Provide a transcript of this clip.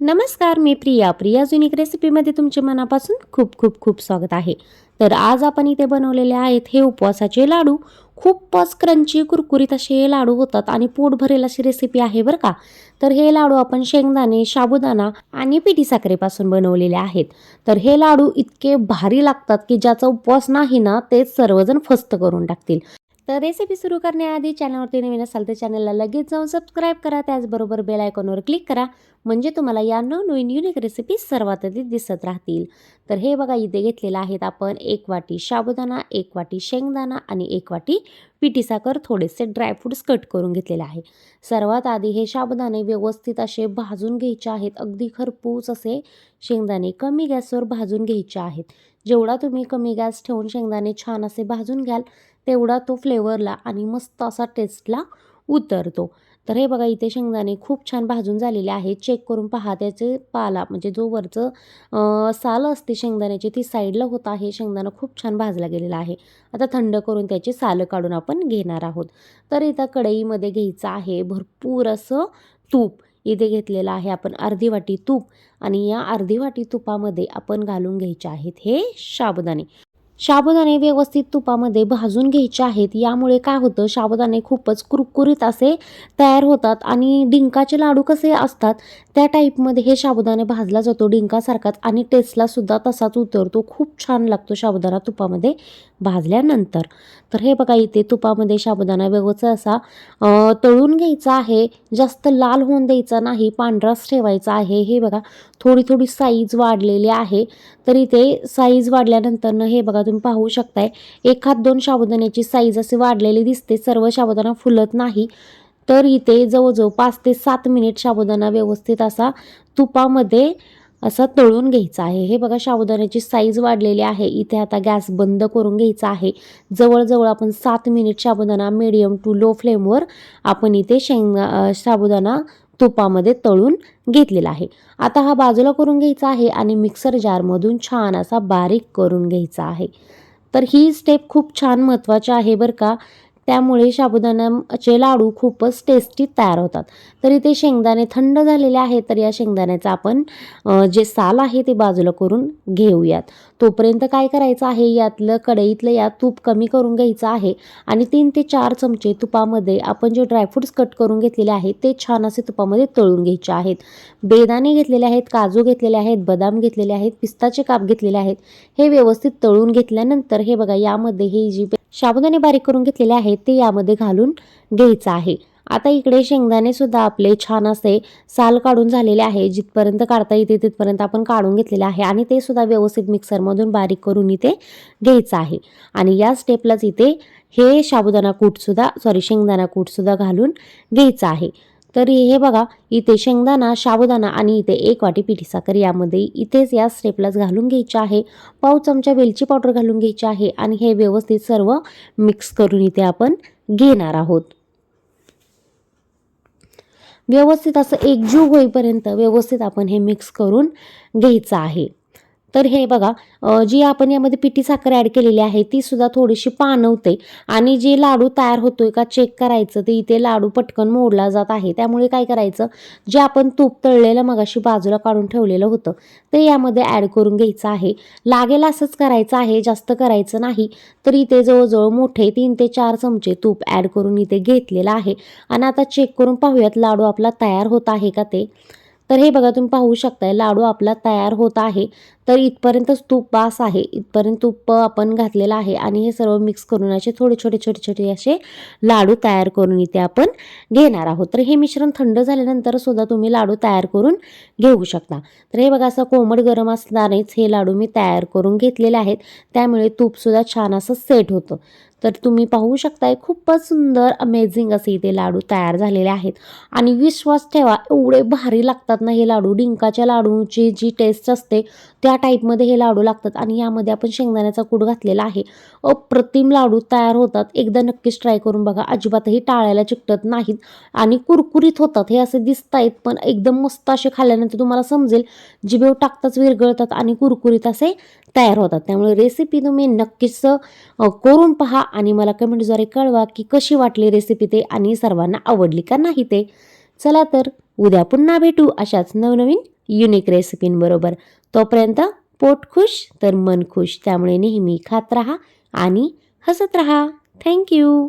नमस्कार मी प्रिया. प्रिया जुनिक रेसिपीमध्ये तुमचे मनापासून खूप खूप खूप स्वागत आहे. तर आज आपण इथे बनवलेले आहेत हे उपवासाचे लाडू. खूपच क्रंची कुरकुरीत असे हे लाडू होतात आणि पोट भरेल अशी रेसिपी आहे बरं का? तर हे लाडू आपण शेंगदाणे साबुदाणा आणि पिठी साखरेपासून बनवलेले आहेत. तर हे लाडू इतके भारी लागतात की ज्याचा उपवास नाही ना तेच सर्वजण फस्त करून टाकतील. तर रेसिपी सुरू करण्याआधी चॅनलवरती नवीन असाल तर चॅनलला लगेच जाऊन सबस्क्राईब करा. त्याचबरोबर बेल आयकॉनवर क्लिक करा. म्हणजे तुम्हाला या नवीन युनिक रेसिपी सर्वात आधी दिसत राहतील. तर हे बघा इथे घेतलेलं आहेत आपण एक वाटी साबुदाणा एक वाटी शेंगदाणा आणि एक वाटी पिठी साखर थोडेसे ड्रायफ्रुट्स कट करून घेतलेले आहे. सर्वात आधी हे साबुदाणे व्यवस्थित असे भाजून घ्यायचे आहेत. अगदी खरपूस असे शेंगदाणे कमी गॅसवर भाजून घ्यायचे आहेत. जेवढा तुम्ही कमी गॅस ठेवून शेंगदाणे छान असे भाजून घ्याल तेवढा तो फ्लेवरला आणि मस्त असा टेस्टला उतरतो. तर हे बघा इथे शेंगदाणे खूप छान भाजून झालेले आहेत. चेक करून पहा त्याचे पाला म्हणजे जो वरचं साल असते शेंगदाण्याची ती साईडला होत आहे. शेंगदाणा खूप छान भाजला गेलेला आहे. आता थंड करून त्याची सालं काढून आपण घेणार आहोत. तर इथं कढईमध्ये घ्यायचं आहे भरपूर असं तूप. इथे घेतलेलं आहे आपण अर्धी वाटी तूप आणि या अर्धी वाटी तुपामध्ये आपण घालून घ्यायचे आहेत हे शाबदाणे साबुदाणे व्यवस्थित तुपामध्ये भाजून घ्यायचे आहेत. यामुळे काय होतं साबुदाणे खूपच कुरकुरीत असे तयार होतात आणि डिंकाचे लाडू कसे असतात त्या टाईपमध्ये हे साबुदाणे भाजला जातो. डिंकासारखाच आणि टेस्टला सुद्धा तसाच उतरतो. खूप छान लागतो साबुदाणा तुपामध्ये भाजल्यानंतर. तर हे बघा इथे तुपामध्ये साबुदाणा व्यवस्थित असा तळून घ्यायचा आहे. जास्त लाल होऊन द्यायचा नाही पांढराच ठेवायचा आहे. हे बघा थोडी थोडी साईज वाढलेली आहे. तर इथे साईज वाढल्यानंतरनं हे बघा तुम्ही पाहू शकताय. एखाद दोन साबुदाण्याची साईज असे वाढलेली दिसते. सर्व साबुदाणा फुलत नाही. तर इथे जवळजवळ पाच ते सात मिनिट साबुदाणा व्यवस्थित असा तुपामध्ये असा तळून घ्यायचा आहे. हे बघा साबुदाण्याची साईज वाढलेली आहे. इथे आता गॅस बंद करून घ्यायचा आहे. जवळजवळ आपण सात मिनिट साबुदाणा मिडियम टू लो फ्लेमवर आपण इथे शेंगा साबुदाणा तुपामध्ये तळून घेतलेला आहे. आता हा बाजूला करून घ्यायचा आहे आणि मिक्सर जारमधून छान असा बारीक करून घ्यायचा आहे. तर ही स्टेप खूप छान महत्त्वाची आहे बरं का. त्यामुळे साबुदाण्याचे लाडू खूपच टेस्टी तयार होतात. तर इथे शेंगदाणे थंड झालेले आहेत तर या शेंगदाण्याचा आपण जे साल आहे ते बाजूला करून घेऊयात. तोपर्यंत काय करायचं आहे यातलं कढईतलं या तूप कमी करून घ्यायचं आहे आणि तीन ते चार चमचे तुपामध्ये आपण जे ड्रायफ्रुट्स कट करून घेतलेले आहेत ते छान असे तुपामध्ये तळून घ्यायचे आहेत. बेदाणे घेतलेले आहेत काजू घेतलेले आहेत बदाम घेतलेले आहेत पिस्ताचे काप घेतलेले आहेत हे व्यवस्थित तळून घेतल्यानंतर हे बघा यामध्ये हे जी साबुदाणे बारीक करून घेतलेले आहेत ते यामध्ये घालून घ्यायचं आहे. आता इकडे शेंगदाणे सुद्धा आपले छान असे साल काढून झालेले आहे. जिथपर्यंत काढता येते तिथपर्यंत आपण काढून घेतलेले आहे आणि ते सुद्धा व्यवस्थित मिक्सरमधून बारीक करून इथे घ्यायचं आहे. आणि या स्टेपलाच इथे हे साबुदाणा कूटसुद्धा सॉरी शेंगदाणा कूटसुद्धा घालून घ्यायचं आहे. तर हे बघा इथे शेंगदाणा शाबुदाणा आणि इथे एक वाटी पिठी साखर. यामध्ये इथेच या स्टेपलाच घालून घ्यायची आहे. पाव चमचा वेलची पावडर घालून घ्यायची आहे आणि हे व्यवस्थित सर्व मिक्स करून इथे आपण घेणार आहोत. व्यवस्थित असं एकजीव होईपर्यंत व्यवस्थित आपण हे मिक्स करून घ्यायचं आहे. तर हे बघा जी आपण यामध्ये पिठी साखर ॲड केलेली आहे ती सुद्धा थोडीशी पानवते. आणि जे लाडू तयार होतोय का चेक करायचं ते इथे लाडू पटकन मोडला जात आहे. त्यामुळे काय करायचं जे आपण तूप तळलेलं मगाशी बाजूला काढून ठेवलेलं होतं ते यामध्ये ॲड करून घ्यायचं आहे. लागेल असंच करायचं आहे जास्त करायचं नाही. तर इथे जवळजवळ मोठे तीन ते चार चमचे तूप ॲड करून इथे घेतलेलं आहे. आणि आता चेक करून पाहूयात लाडू आपला तयार होत आहे का ते. तर हे बघा तुम्ही पाहू शकताय लाडू आपला तयार होत आहे. तर इथपर्यंतच तूप बास आहे. इथपर्यंत तूप आपण घातलेलं आहे आणि हे सर्व मिक्स करून असे थोडे छोटे छोटे छोटे असे लाडू तयार करून इथे आपण घेणार आहोत. तर हे मिश्रण थंड झाल्यानंतर सुद्धा तुम्ही लाडू तयार करून घेऊ शकता. तर हे बघा असं कोमट गरम असणारेच हे लाडू मी तयार करून घेतलेले आहेत. त्यामुळे तूपसुद्धा छान असं सेट होतं. तर तुम्ही पाहू शकताय खूपच सुंदर अमेझिंग असे इथे लाडू तयार झालेले आहेत. आणि विश्वास ठेवा एवढे भारी लागतात ना हे लाडू. डिंकाच्या लाडूची जी टेस्ट असते त्या टाईपमध्ये हे लाडू लागतात. आणि यामध्ये आपण शेंगदाण्याचा कूट घातलेला आहे. अप्रतिम लाडू तयार होतात. एकदा नक्कीच ट्राय करून बघा. अजिबातही टाळायला चिकटत नाहीत. आणि कुरकुरीत होतात. हे असे दिसत आहेत पण एकदम मस्त असे खाल्ल्यानंतर तुम्हाला समजेल जिभेव टाकताच विरगळतात आणि कुरकुरीत असे तयार होतात. त्यामुळे रेसिपी तुम्ही नक्कीच करून पहा. आणि मला कमेंटद्वारे कळवा की कशी वाटली रेसिपी ते आणि सर्वांना आवडली का नाही ते. चला तर उद्या पुन्हा भेटू अशाच नवनवीन युनिक रेसिपींबरोबर तोपर्यंत पोट खुश तर मन खुश. त्यामुळे नेहमी खात राहा आणि हसत राहा. थँक्यू